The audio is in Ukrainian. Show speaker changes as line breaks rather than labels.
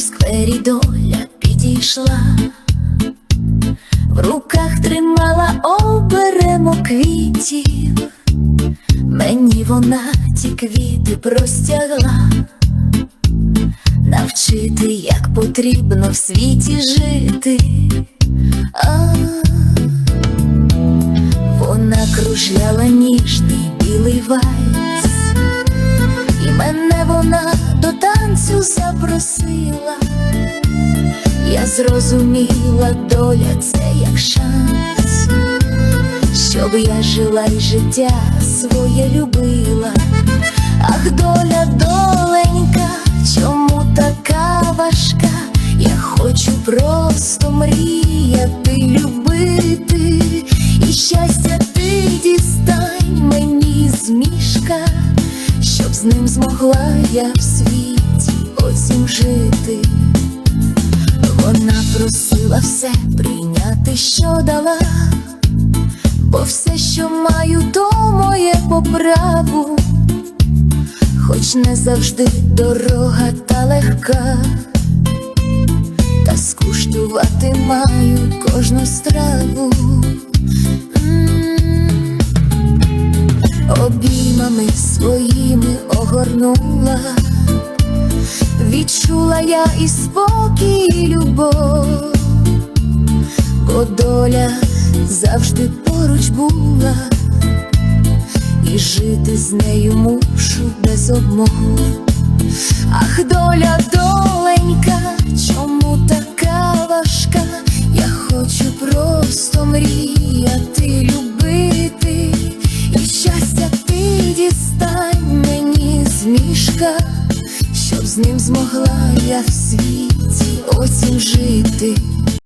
сквері доля підійшла, в руках тримала оберемо квітів, мені вона ті квіти простягла, навчити, як потрібно в світі жити. А вона кружляла ніжний білий вальс, запросила. Я зрозуміла, доля це як шанс, щоб я жила і життя своє любила. Ах, доля, доленька, чому така важка? Я хочу просто мріяти, любити, і щастя ти дістань мені з мішка, щоб з ним змогла я в світі оцім жити. Вона просила все прийняти, що дала, бо все, що маю, то моє по праву, хоч не завжди дорога та легка, та скуштувати маю кожну страву. Обіймами своїми огорнула. Я і спокій, і любов, бо доля завжди поруч була, і жити з нею мушу без обмову. Ах, доля, доленька, чому така важка? Я хочу просто мріяти, ним змогла я в світі оцім жити.